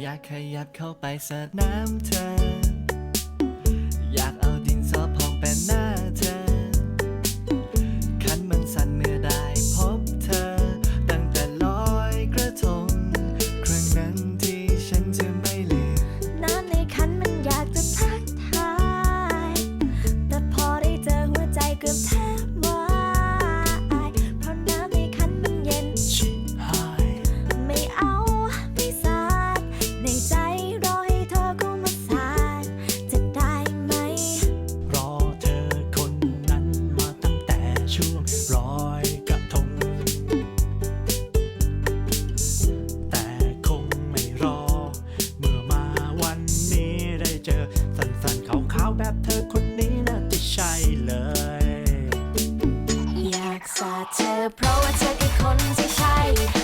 อยากขยับเข้าไปสระน้ำเธอ บบเธอคนนี้น่าจะใช่เลย อยากสาดเธอเพราะว่าเธอคือคนที่ใช่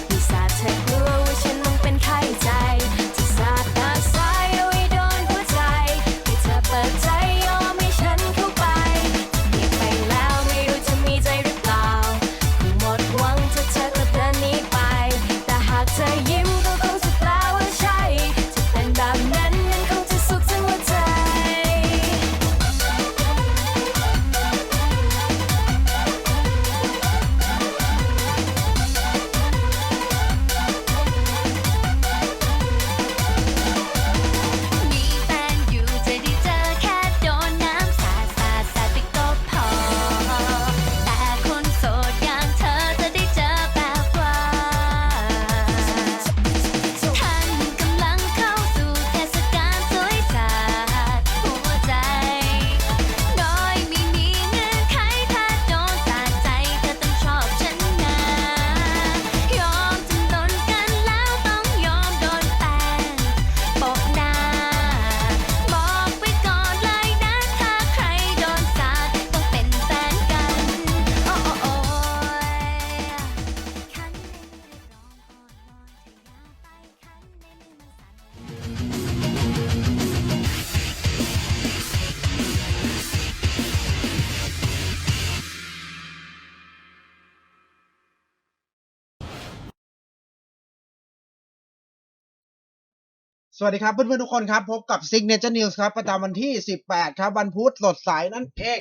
สวัสดีครับเพื่อนๆทุกคนครับ พบกับ Signature News ครับ ประจำวันที่ 18 ครับ วันพุธสดใสนั่นเอง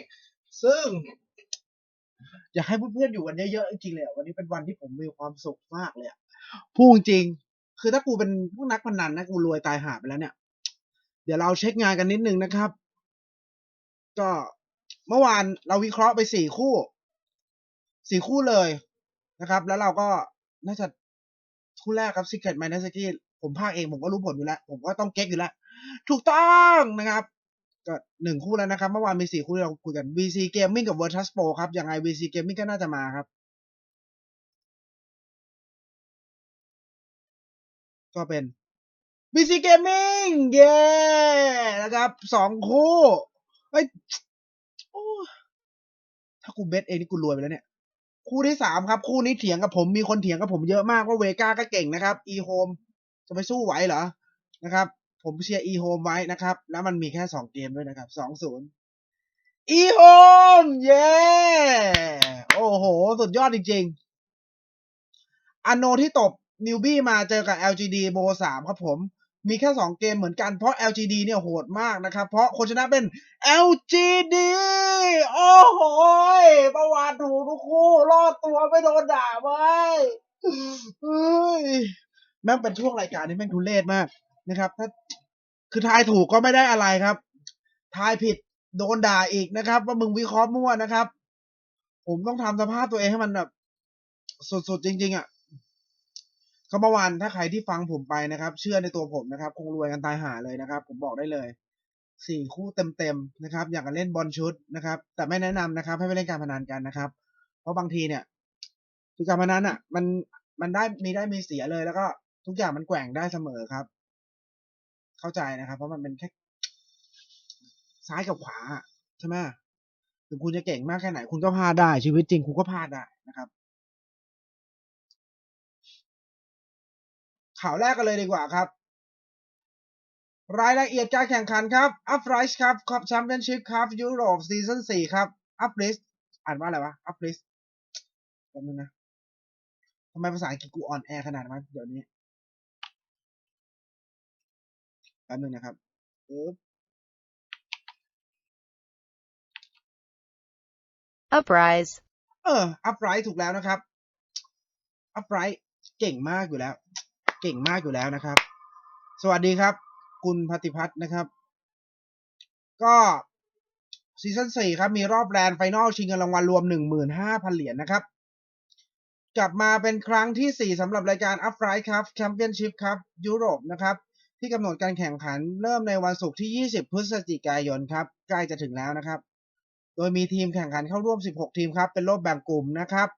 ซึ่ง อยากให้เพื่อนๆอยู่กันเยอะๆจริงๆเลยวันนี้เป็นวันที่ผมมีความสุขมากเลยพูดจริง คือถ้ากูเป็นพวกนักพนันนะกูรวยตายหาไปแล้วเนี่ย เดี๋ยวเราเช็คงานกันนิดนึงนะครับ ก็เมื่อวานเราวิเคราะห์ไปสี่คู่สี่คู่เลยนะครับ แล้วเราก็น่าจะคู่แรกครับ Secret m i n d s k y ผมภาคเองผมก็รู้ผลอยู่แล้ว ผมก็ต้องเก๊กอยู่แล้ว ถูกต้องนะครับ ก็หนึ่งคู่แล้วนะครับ เมื่อวานมีสี่คู่ที่เราคุยกัน VC Gaming กับ Virtus Pro ครับ ยังไง VC Gaming ก็น่าจะมาครับ ก็เป็น VC Gaming เย้นะครับสองคู่เฮ้ยโอ้ถ้ากูเบสเองนี่กูรวยไปแล้วเนี่ยคู่ที่สามครับ คู่นี้เถียงกับผมมีคนเถียงกับผมเยอะมากว่าเวก้าก็เก่งนะครับ e home จะไปสู้ไหวเหรอนะครับ ผมเชียร์ e home ไว้นะครับ แล้วมันมีแค่สองเกมด้วยนะครับสองศูนย์ e home เย้โอ้โห สุดยอดจริงๆอันโนที่ตบนิวบี้มาเจอกับ LGD โบสามครับผม มีแค่สองเกมเหมือนกันเพราะ LGD เนี่ยโหดมากนะครับ เพราะคนชนะเป็น LGD โอ้โหประวัติถูกทุกคู่ รอดตัวไม่โดนด่าไว้ แม่งเป็นช่วงรายการที่แม่งทุเรศมากนะครับ ถ้าคือทายถูกก็ไม่ได้อะไรครับ ทายผิดโดนด่าอีกนะครับ ว่ามึงวิเคราะห์มั่วนะครับ ผมต้องทำสภาพตัวเองให้มันแบบสุดๆจริง ๆอะก็เมื่อวานถ้าใครที่ฟังผมไปนะครับ เชื่อในตัวผมนะครับ คงรวยกันตายหาเลยนะครับ ผมบอกได้เลยสี่คู่เต็มๆนะครับ อยากจะเล่นบอลชุดนะครับ แต่ไม่แนะนำนะครับ ให้ไปเล่นการพนันกันนะครับ เพราะบางทีเนี่ย คือการพนันอะ มันมันได้มีได้มีเสียเลยแล้วก็ ทุกอย่างมันแกว่งได้เสมอครับ เข้าใจนะครับ เพราะมันเป็นแค่ซ้ายกับขวาใช่ไหมถึงคุณจะเก่งมากแค่ไหน คุณก็พลาดได้ ชีวิตจริงคุณก็พลาดได้นะครับ ข่าวแรกกันเลยดีกว่าครับ รายละเอียดการแข่งขันครับอัฟไรส์ครับคัพแชมเปี้ยนชิพครับยุโรปซีซั่นสี่ครับอัฟริสอ่านว่าอะไรวะอัฟริสแป๊บนึงนะทำไมภาษาอังกฤษกูอ่อนแอขนาดนั้นเดี๋ยวนี้ แป๊บนึงนะครับปึ๊บ Uprise. เอออัพไรถูกแล้วนะครับอัพไรเก่งมากอยู่แล้ว เก่งมากอยู่แล้วนะครับ สวัสดีครับ คุณพัติพัฒน์นะครับ ก็ซีซั่นสี่ครับ มีรอบแรนด์ไฟนอลชิงเงินรางวัลรวมหนึ่งหมื่นห้าพันเหรียญนะครับ กลับมาเป็นครั้งที่สี่สำหรับรายการ Up Right ครับแชมเปี้ยนชิพครับ ยุโรปนะครับ ที่กำหนดการแข่งขันเริ่มในวันศุกร์ที่ 20 พฤศจิกายนครับ ใกล้จะถึงแล้วนะครับ โดยมีทีมแข่งขันเข้าร่วม 16 ทีมครับ เป็นรอบแบ่งกลุ่มนะครับ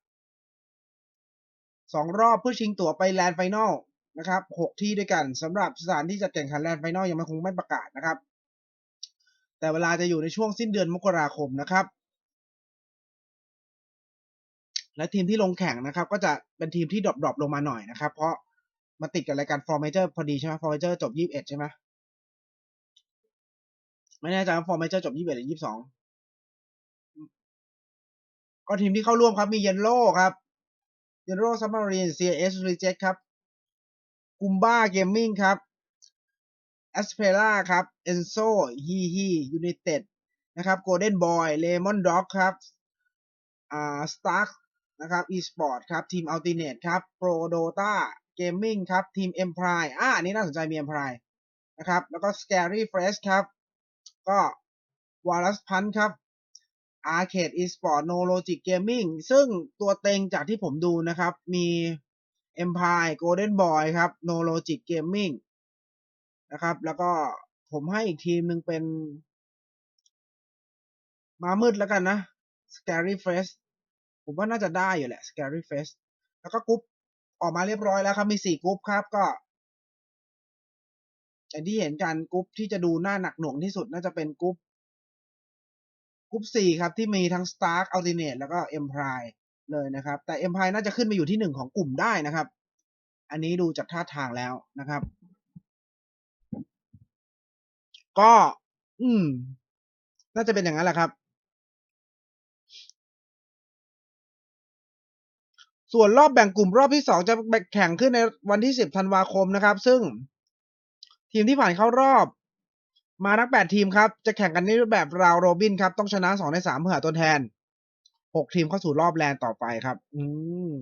สองรอบเพื่อชิงตั๋วไปแลนด์ไฟนอลนะครับ6ที่ด้วยกันสำหรับสถานที่จัดแข่งขันแลนด์ไฟนอลยังไม่คงไม่ประกาศนะครับ แต่เวลาจะอยู่ในช่วงสิ้นเดือนมกราคมนะครับ และทีมที่ลงแข่งนะครับ ก็จะเป็นทีมที่ดรอปๆลงมาหน่อยนะครับ เพราะ มาติดกับรายการฟอร์เมเจอร์พอดีใช่ไหมฟอร์เมเจอร์จบ21ใช่ไหมไม่แน่ใจว่าฟอร์เมเจอร์จบ21หรือ22ก็ทีมที่เข้าร่วมครับมีเยนโ o ครับเยนโ o ซับมารีน CIS Reject ครับกุมบ้าเกมมิ่งครับ a s p e r a ครับ Enzo ฮีฮี United นะครับ Golden Boy Lemon Dog ครับอ่า Stark นะครับ eSport ครับทีม Ultimate ครับ Pro Dota Gaming ครับทีม Empire อ่าอันนี้น่าสนใจมี Empire นะครับแล้วก็ Scary Fresh ครับ ก็ Walrus Punch ครับ Arcade eSport No Logic Gaming ซึ่งตัวเต็งจากที่ผมดูนะครับ มี Empire Golden Boy ครับ No Logic Gaming นะครับ แล้วก็ผมให้อีกทีมหนึ่งเป็น มามืดแล้วกันนะ Scary Fresh ผมว่าน่าจะได้อยู่แหละ Scary Fresh แล้วก็กรุ๊ป ออกมาเรียบร้อยแล้วครับ มีสี่กรุ๊ปครับก็อย่างที่เห็นกันกรุ๊ปที่จะดูหน่าหนักหน่วงที่สุดน่าจะเป็นกรุ๊ปกรุ๊ปสี่ครับ ที่มีทั้ง Stark Alternate แล้วก็ Empire เลยนะครับ แต่ Empire น่าจะขึ้นมาอยู่ที่หนึ่งของกลุ่มได้นะครับ อันนี้ดูจากท่าทางแล้วนะครับ ก็ อืม น่าจะเป็นอย่างนั้นแหละครับ ส่วนรอบแบ่งกลุ่มรอบที่สองจะแบ่งแข่งขึ้นในวันที่ 10 ธันวาคมนะครับ ซึ่งทีมที่ผ่านเข้ารอบ มาทั้ง 8 ทีมครับ จะแข่งกันในรูปแบบราวโรบินครับ ต้องชนะ 2 ใน 3 เพื่อหาตัวแทน 6 ทีมเข้าสู่รอบแลนต่อไปครับ อืม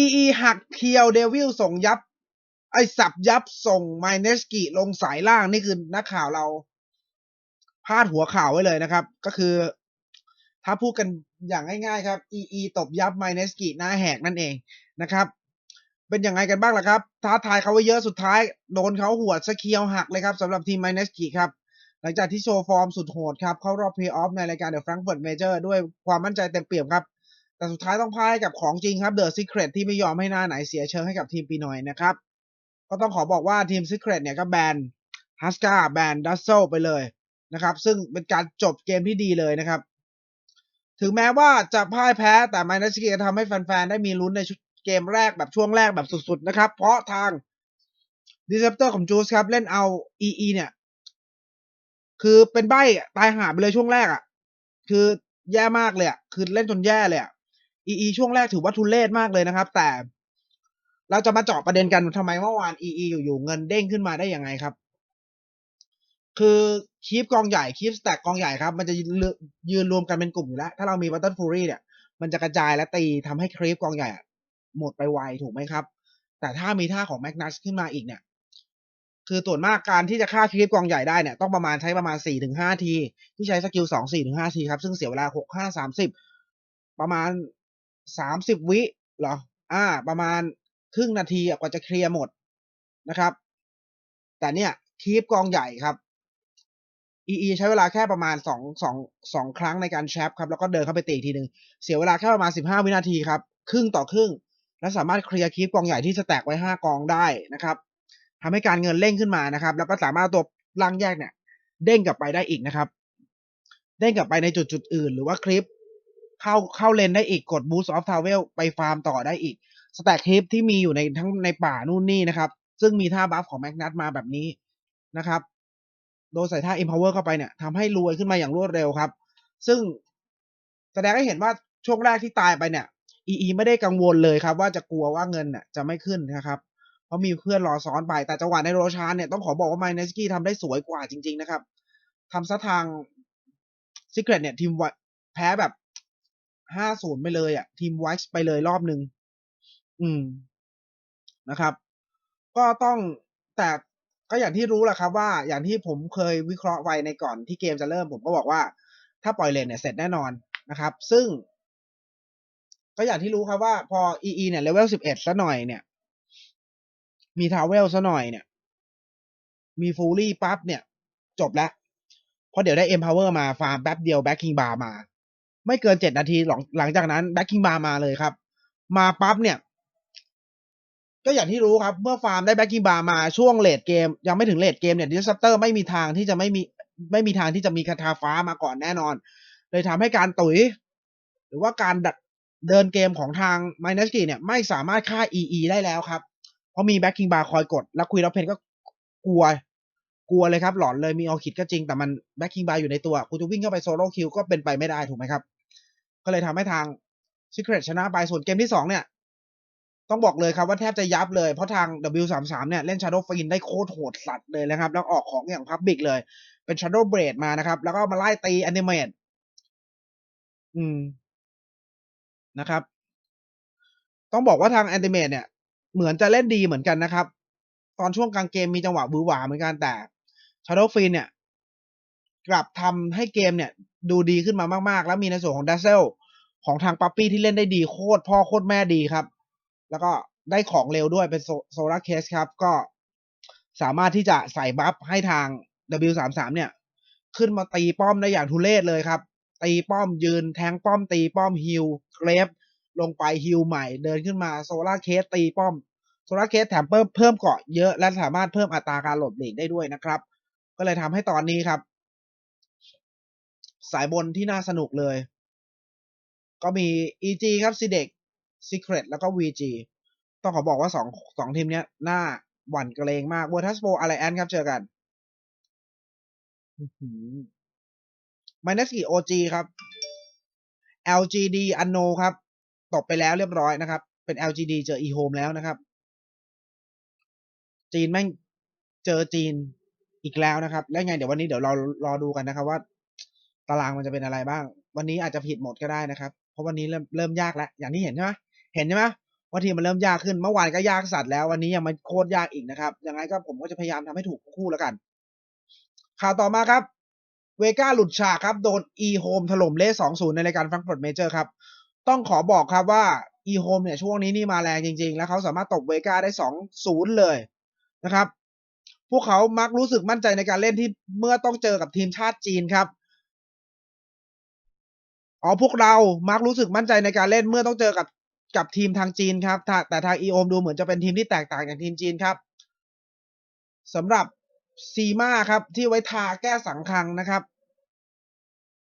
EE หักเคียวเดวิลส่งยับ ไอสับยับส่งไมเนสกิลงสายล่างนี่คือนักข่าวเราพาดหัวข่าวไว้เลยนะครับ ก็คือ ถ้าพูดกันอย่างง่ายๆครับ EE ตบยับไมเนสกิหน้าแหกนั่นเองนะครับ เป็นยังไงกันบ้างล่ะครับ ท้าทายเขาไว้เยอะสุดท้าย โดนเขาหัวสเคียวหักเลยครับสำหรับทีมไมเนสกิครับ หลังจากที่โชว์ฟอร์มสุดโหดครับ เข้ารอบเพลย์ออฟในรายการเดอะ r ฟ n ง f ฟิร์ตเมเจอร์ด้วยความมั่นใจเต็มเปี่ยมครับ แต่สุดท้ายต้องพ่ายกับของจริงครับเดอะซิ c r เ t ที่ไม่ยอมให้หน้าไหนเสียเชิงให้กับทีมปีนอยนะครับ ก็ต้องขอบอกว่าทีมซิ c r เ t เนี่ยก็แบนฮัสกาแบนดัสโซไปเลยนะครับ ซึ่งเป็นการจบเกมที่ดีเลยนะครับ ถึงแม้ว่าจะพ่ายแพ้แต่ไมนัสกิจะทำให้แฟนๆ ได้มีลุ้นในชุดเกมแรกแบบช่วงแรกแบบสุดๆ นะครับ เพราะทางดีเซปเตอร์ของจูสครับ เล่นเอา EE เนี่ย คือเป็นใบ้ตายหาไปเลยช่วงแรกอะ คือแย่มากเลยอะ คือเล่นจนแย่เลยอะ EE ช่วงแรกถือว่าทุเรศมากเลยนะครับ แต่เราจะมาเจาะประเด็นกันทำไมเมื่อวาน EE อยู่ๆเงินเด้งขึ้นมาได้ยังไงครับ คือคีปกองใหญ่คีปสแต็กกองใหญ่ครับ มันจะยืนรวมกันเป็นกลุ่มอยู่แล้ว ถ้าเรามีบัตเทิลฟูรี่เนี่ย มันจะกระจายและตีทำให้ครีปกองใหญ่หมดไปไวถูกไหมครับ แต่ถ้ามีท่าของแมกนัสขึ้นมาอีกเนี่ย คือส่วนมากการที่จะฆ่าครีปกองใหญ่ได้เนี่ย ต้องประมาณใช้ประมาณสี่ถึงห้าที ที่ใช้สกิลสองสี่ถึงห้าทีครับ ซึ่งเสียเวลาหกห้าสามสิบประมาณสามสิบวิเหรอ อ่า ประมาณครึ่งนาทีกว่าจะเคลียร์หมดนะครับ แต่เนี่ยคีปกองใหญ่ครับ EE ใช้เวลาแค่ประมาณสองสองสองครั้งในการแชปครับแล้วก็เดินเข้าไปตีทีหนึ่งเสียเวลาแค่ประมาณสิบห้าวินาทีครับ ครึ่งต่อครึ่ง และสามารถเคลียร์คีปกองใหญ่ที่สแต็กไว้ห้ากองได้นะครับทำให้การเงินเร่งขึ้นมานะครับ แล้วก็สามารถตัวล่างแยกเนี่ย เด้งกลับไปได้อีกนะครับ เด้งกลับไปในจุดจุดอื่น หรือว่าคลิปเข้าเข้าเลนได้อีกกด boost of travel ไปฟาร์มต่อได้อีกสแต็กคลิปที่มีอยู่ในทั้งในป่านู่นนี่นะครับ ซึ่งมีท่าบัฟของแมกนัสมาแบบนี้นะครับ โดนใส่ท่า empower เข้าไปเนี่ยทำให้รวยขึ้นมาอย่างรวดเร็วครับ ซึ่งแสดงให้เห็นว่าช่วงแรกที่ตายไปเนี่ย EE ไม่ได้กังวลเลยครับ ว่าจะกลัวว่าเงินน่ะจะไม่ขึ้นนะครับ เพราะมีเพื่อนรอซ้อนไป แต่จังหวะในโรชานเนี่ยต้องขอบอกว่า m ม n นสกี้ทำได้สวยกว่าจริง ๆ นะครับทำซะทาง Secret เนี่ยทีมวแพ้แบบ5-0ไปเลยอะ ทีมไวส์ไปเลยรอบหนึ่งอืมนะครับ ก็ต้องแต่ ก็อย่างที่รู้แหละครับว่าอย่างที่ผมเคยวิเคราะห์ไว้ในก่อนที่เกมจะเริ่ม ผมก็บอกว่า ถ้าปล่อยเลนเนี่ยเสร็จแน่นอนนะครับ ซึ่ง ก็อย่างที่รู้ครับว่าพอ EE เนี่ยเลเวลสิบเอ็ดซะหน่อยเนี่ย มีทาวเวลซะหน่อยเนี่ย มีฟูลี่ปั๊บเนี่ย จบแล้วเพราะเดี๋ยวได้ Empower มาฟาร์มแป๊บเดียวแบ็คคิงบาร์มา ไม่เกินเจ็ดนาทีหลังหลังจากนั้นแบ็คคิงบาร์มาเลยครับ มาปั๊บเนี่ย ก็อย่างที่รู้ครับ เมื่อฟาร์มได้แบ็กกิ้งบาร์มาช่วงเลดเกม ยังไม่ถึงเลดเกมเนี่ยดิสเตอร์ไม่มีทางที่จะไม่มีไม่มีทางที่จะมีคาถาฟ้ามาก่อนแน่นอน เลยทำให้การตุ๋ย หรือว่าการดัดเดินเกมของทางไมนัสกีเนี่ยไม่สามารถฆ่า EE ได้แล้วครับ เพราะมีแบ็กกิ้งบาร์คอยกด แล้วคุยแล้วเพนก็กลัว กลัวเลยครับ หลอนเลยมีออคิดก็จริง แต่มันแบ็กกิ้งบาร์อยู่ในตัวคุณจะวิ่งเข้าไปโซโล่คิวก็เป็นไปไม่ได้ถูกไหมครับ ก็เลยทำให้ทาง Secret ชนะไปส่วนเกมที่สองเนี่ย ต้องบอกเลยครับว่าแทบจะยับเลย เพราะทาง W33 เนี่ยเล่น Shadow f i n ได้โคตรโหดสัตว์เลยนะครับ แล้วออกของอย่างพับบิกเลย เป็น Shadow Blade มานะครับ แล้วก็มาไล่ตี Animate อืมนะครับ ต้องบอกว่าทาง Animate เนี่ย เหมือนจะเล่นดีเหมือนกันนะครับ ตอนช่วงกลางเกมมีจังหวะบือหวาเหมือนกันแต่ Shadow f i n เนี่ย กลับทำให้เกมเนี่ย ดูดีขึ้นมามาก ๆ แล้วมีในส่วนของดัซเซลของทางปั๊ปปี้ที่เล่นได้ดีโคตรพ่อโคตรแม่ดีครับ แล้วก็ได้ของเร็วด้วยเป็นโซลาร์เคสครับ ก็สามารถที่จะใส่บัฟให้ทาง W33 เนี่ย ขึ้นมาตีป้อมได้อย่างทุเรศเลยครับ ตีป้อมยืนแทงป้อมตีป้อมฮิลเกรฟลงไปฮิลใหม่เดินขึ้นมาโซลาร์เคสตีป้อมโซลาร์เคสแถมเพิ่มเพิ่มเกาะเยอะและสามารถเพิ่มอัตราการหลบหลีกได้ด้วยนะครับ ก็เลยทำให้ตอนนี้ครับ สายบนที่น่าสนุกเลย ก็มี EG ครับ SIDEC Secret แล้วก็ VG ต้องขอบอกว่าสองสองทีมเนี้ยน่าหวั่นเกรงมาก Virtus Pro Alliance ครับเจอกันมาเนสกิ OG ครับ LGD Anno ครับตบไปแล้วเรียบร้อยนะครับ เป็น LGD เจอ eHome แล้วนะครับ จีนแม่งเจอจีนอีกแล้วนะครับ และไงเดี๋ยววันนี้เดี๋ยวเรารอดูกันนะครับ ว่า ตารางมันจะเป็นอะไรบ้าง วันนี้อาจจะผิดหมดก็ได้นะครับ เพราะวันนี้เริ่มเริ่มยากแล้ว อย่างที่เห็นใช่ไหม เห็นใช่ไหมว่าทีมมันเริ่มยากขึ้นเมื่อวานก็ยากสัตว์แล้ววันนี้ยังมันโคตรยากอีกนะครับยังไงก็ผมก็จะพยายามทำให้ถูกคู่แล้วกัน ข่าวต่อมาครับ เวก้าหลุดฉากครับ โดน e home ถล่มเละ2-0ในรายการฟังก์ r เมเจอร์ครับ ต้องขอบอกครับว่า e home เนี่ยช่วงนี้นี่มาแรงจริง ๆ แล้วเขาสามารถตบเวก้าได้2-0เลยนะครับ พวกเขามักรู้สึกมั่นใจในการเล่นที่เมื่อต้องเจอกับทีมชาติจีนครับอ๋อพวกเรามักรู้สึกมั่นใจในการเล่นเมื่อต้องเจอกับ กับทีมทางจีนครับ แต่ทางอีโอมดูเหมือนจะเป็นทีมที่แตกต่างจากทีมจีนครับสำหรับซีมาครับที่ไว้ทาแก้สังคังนะครับ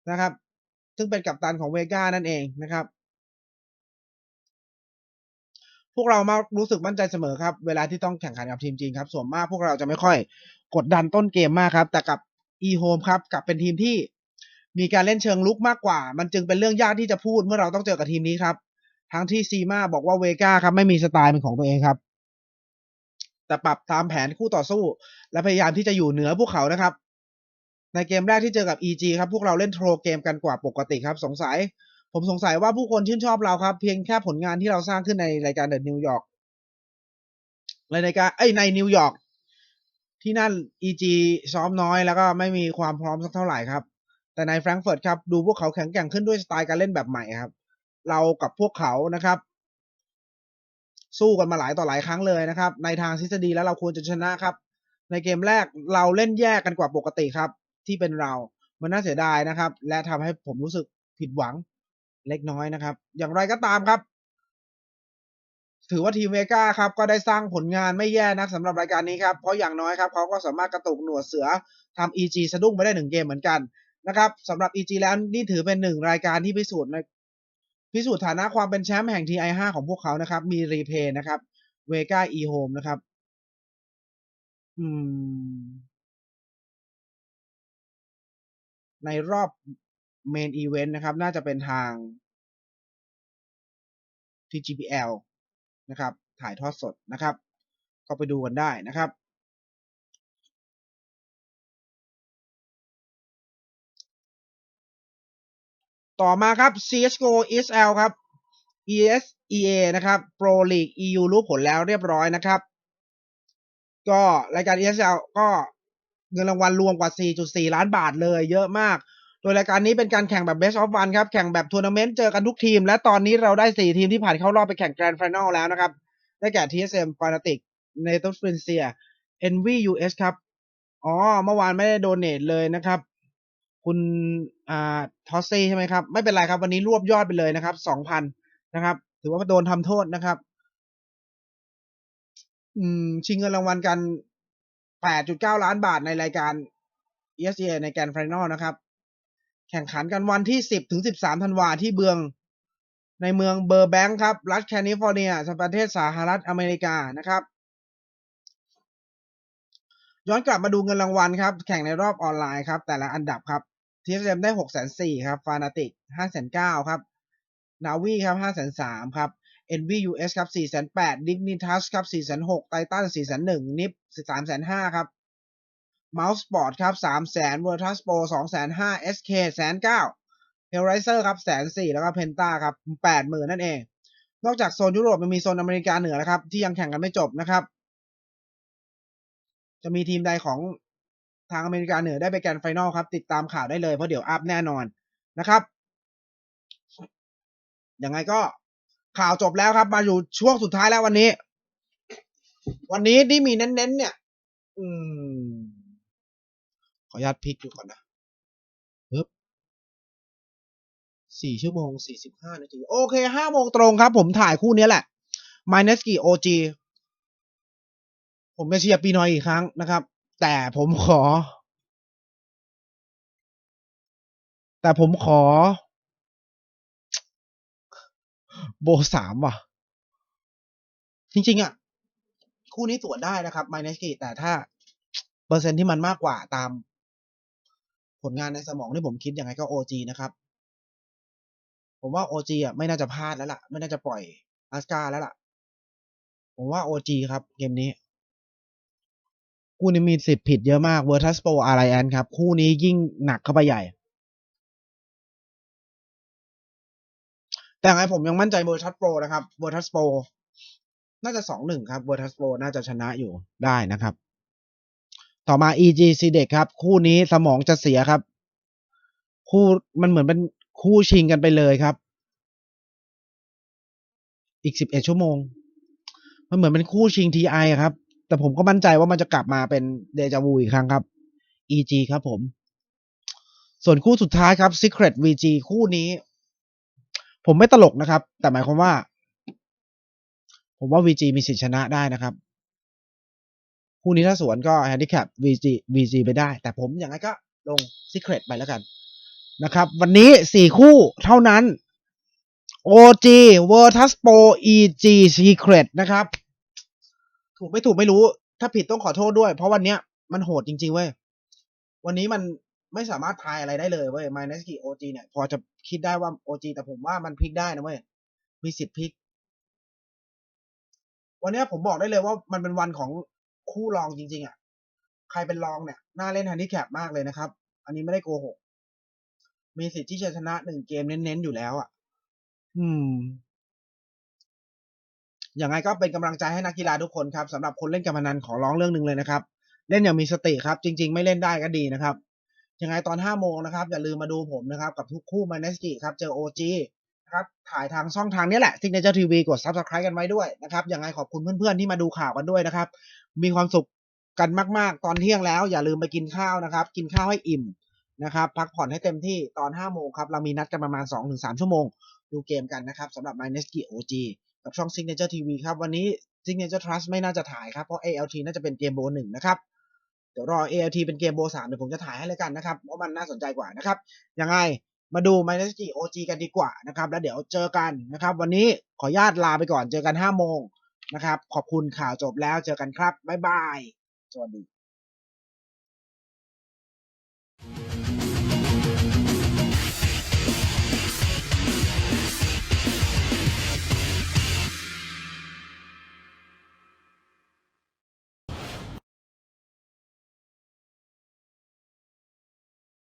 นะครับ ซึ่งเป็นกัปตันของเวก้านั่นเองนะครับ พวกเรามารู้สึกมั่นใจเสมอครับ เวลาที่ต้องแข่งขันกับทีมจีนครับ ส่วนมากพวกเราจะไม่ค่อยกดดันต้นเกมมากครับ แต่กับ e home ครับกับเป็นทีมที่มีการเล่นเชิงลุกมากกว่า มันจึงเป็นเรื่องยากที่จะพูดเมื่อเราต้องเจอกับทีมนี้ครับ ทั้งที่ซีมาบอกว่าเวก้าครับไม่มีสไตล์เป็นของตัวเองครับ แต่ปรับตามแผนคู่ต่อสู้ และพยายามที่จะอยู่เหนือพวกเขานะครับ ในเกมแรกที่เจอกับ EG ครับพวกเราเล่นโทรเกมกันกว่าปกติครับ สงสัย ผมสงสัยว่าผู้คนชื่นชอบเราครับ เพียงแค่ผลงานที่เราสร้างขึ้นในรายการเดอะนิวยอร์กในรายการเอ้ในนิวยอร์กที่นั่น EG ซ้อมน้อยแล้วก็ไม่มีความพร้อมสักเท่าไหร่ครับ แต่ในแฟรงก์เฟิร์ตครับดูพวกเขาแข็งแกร่งขึ้นด้วยสไตล์การเล่นแบบใหม่ครับ เรากับพวกเขานะครับ สู้กันมาหลายต่อหลายครั้งเลยนะครับ ในทางทฤษฎีแล้วเราควรจะชนะครับ ในเกมแรกเราเล่นแยกกันกว่าปกติครับ ที่เป็นเรา มันน่าเสียดายนะครับ และทำให้ผมรู้สึกผิดหวังเล็กน้อยนะครับ อย่างไรก็ตามครับถือว่าทีมเวก้าครับก็ได้สร้างผลงานไม่แย่นักสำหรับรายการนี้ครับ เพราะอย่างน้อยครับเขาก็สามารถกระตุกหนวดเสือทำ EG สะดุ้งไปได้หนึ่งเกมเหมือนกันนะครับสำหรับ EG แล้วนี่ถือเป็นหนึ่งรายการที่พิสูจน์ใน พิสูจน์ฐานะความเป็นแชมป์แห่ง TI5 ของพวกเขานะครับ มีรีเพย์นะครับเวก้า e home นะครับ อืม ในรอบเมนอีเวนต์นะครับ น่าจะเป็นทางที่ GPL นะครับ ถ่ายทอดสดนะครับ ก็ไปดูกันได้นะครับ ต่อมาครับ CSGO ESL ครับ ESEA นะครับ Pro League EU รู้ผลแล้วเรียบร้อยนะครับ ก็รายการ ESL ก็เงินรางวัลรวมกว่า 4.4 ล้านบาทเลยเยอะมาก โดยรายการนี้เป็นการแข่งแบบ Best of One ครับ แข่งแบบทัวร์นาเมนต์เจอกันทุกทีม และตอนนี้เราได้ 4 ทีมที่ผ่านเข้ารอบไปแข่ง Grand Final แล้วนะครับ ได้แก่ TSM Fnatic n a t o s p r i n c e a Envy US ครับ อ๋อ เมื่อวานไม่ได้โดเนทเลยนะครับ คุณอ่าทอสซี่ใช่ไหมครับ ไม่เป็นไรครับ วันนี้รวบยอดไปเลยนะครับ2,000นนะครับ ถือว่าโดนทำโทษนะครับ อืม ชิงเงินรางวัลกัน8.9ล้านบาทในรายการ ESA ในแกรนด์ไฟนอลนะครับ แข่งขันกันวันที่10ถึง13ธันวาที่เบือง ในเมืองเบอร์แบงค์ครับ รัฐแคลิฟอร์เนียประเทศสหรัฐอเมริกานะครับย้อนกลับมาดูเงินรางวัลครับ แข่งในรอบออนไลน์ครับ แต่ละอันดับครับ ทีมแซมได้หกแสนสี่ครับฟานาติกห้าแสนเก้าครับนาวีครับห้าแสนสามครับเอ็นวียูเอสครับสี่แสนแปดดิกนิทัสครับสี่แสนหกไททันสี่แสนหนึ่งนิปสามแสนห้าครับเมาส์สปอร์ตครับสามแสนเวอร์ทัสโปรสองแสนห้าเอสเคแสนเก้าเฮลไรเซอร์ครับแสนสี่แล้วก็เพนต้าครับแปดหมื่นนั่นเอง นอกจากโซนยุโรปมันมีโซนอเมริกาเหนือนะครับ ที่ยังแข่งกันไม่จบนะครับ จะมีทีมใดของ ทางอเมริกาเหนือได้ไปแกนไฟนอลครับ ติดตามข่าวได้เลยเพราะเดี๋ยวอัพแน่นอนนะครับยังไงก็ข่าวจบแล้วครับ มาอยู่ช่วงสุดท้ายแล้ววันนี้ วันนี้ที่มีเน้นๆเนี่ย อืม ขออนุญาตพลิกดูก่อนนะปึ๊บสี่ชั่วโมงสี่สิบห้านาที โอเคห้าโมงตรงครับ ผมถ่ายคู่นี้แหละ m i n e s k i OG ผมจะเชียร์ปีนอยอีกครั้งนะครับ แต่ผมขอ แต่ผมขอ โบสามว่ะ จริง ๆ อะ คู่นี้สวนได้นะครับ m i n e s k i แต่ถ้า เปอร์เซ็นที่มันมากกว่าตาม ผลงานในสมองที่ผมคิดยังไงก็ OG นะครับ ผมว่า OG อะไม่น่าจะพลาดแล้วล่ะ ไม่น่าจะปล่อยอาสกาแล้วล่ะ ผมว่า OG ครับ เกมนี้ คู่นี้มีสิทธิ์ผิดเยอะมาก Virtus Pro Alliance ครับ คู่นี้ยิ่งหนักเข้าไปใหญ่ แต่ไงผมยังมั่นใจ Virtus Pro นะครับ Virtus Pro น่าจะสองหนึ่งครับ Virtus Pro น่าจะชนะอยู่ได้นะครับ ต่อมา EG c d e c ครับ คู่นี้สมองจะเสียครับ คู่มันเหมือนเป็นคู่ชิงกันไปเลยครับ อีกสิบเอ็ดชั่วโมง มันเหมือนเป็นคู่ชิง TI อครับ แต่ผมก็มั่นใจว่ามันจะกลับมาเป็นเดจาวูอีกครั้งครับ EG ครับผม ส่วนคู่สุดท้ายครับ Secret VG คู่นี้ ผมไม่ตลกนะครับ แต่หมายความว่า ผมว่า VG มีสิทธิชนะได้นะครับ คู่นี้ถ้าสวนก็ handicap VG VG ไปได้ แต่ผมอย่างไรก็ลง Secret ไปแล้วกันนะครับ วันนี้สี่คู่เท่านั้น OG Virtus Pro EG Secret นะครับ ถูกไม่ถูกไม่รู้ ถ้าผิดต้องขอโทษด้วย เพราะวันเนี้ยมันโหดจริงๆเว้ย วันนี้มันไม่สามารถทายอะไรได้เลยเว้ย m y n e s k i OG เนี่ย พอจะคิดได้ว่า OG แต่ผมว่ามันพลิกได้นะเว้ย มีสิทธิ์พลิก วันนี้ผมบอกได้เลยว่ามันเป็นวันของคู่รองจริง ๆอะ ใครเป็นรองเนี่ยน่าเล่นฮันดิแคปมากเลยนะครับ อันนี้ไม่ได้โกหก มีสิทธิ์ที่จะชนะหนึ่งเกมเน้นๆอยู่แล้วอะ อืม อย่างไรก็เป็นกำลังใจให้นักกีฬาทุกคนครับสำหรับคนเล่นการพนันขอร้องเรื่องหนึ่งเลยนะครับเล่นอย่างมีสติครับ จริง ๆ ไม่เล่นได้ก็ดีนะครับยังไงตอนห้าโมงนะครับ อย่าลืมมาดูผมนะครับกับทุกคู่มาเนสกิครับเจอโอจีนะครับถ่ายทางช่องทางนี้แหละ Signature TV กด Subscribe กันไว้ด้วยนะครับยังไงขอบคุณเพื่อนๆที่มาดูข่าวกันด้วยนะครับ มีความสุขกันมากๆ ตอนเที่ยงแล้ว อย่าลืมไปกินข้าวนะครับ กินข้าวให้อิ่มนะครับ พักผ่อนให้เต็มที่ตอนห้าโมงครับ เรามีนัดกันประมาณสองถึงสามชั่วโมง ดูเกมกันนะครับสำหรับ m y n e s k i OG กับช่อง Signature TV ครับ วันนี้ Signature Trust ไม่น่าจะถ่ายครับ เพราะ ALT น่าจะเป็นเกมโบหนึ่งนะครับ เดี๋ยวรอ ALT เป็นเกมโบสามเดี๋ยวผมจะถ่ายให้เลยกันนะครับ เพราะมันน่าสนใจกว่านะครับ ยังไงมาดู m y n e s k i OG กันดีกว่านะครับ แล้วเดี๋ยวเจอกันนะครับ วันนี้ขอญาตลาไปก่อนเจอกัน5โมงนะครับ ขอบคุณข่าวจบแล้วเจอกันครับบ๊ายบายสวัสดี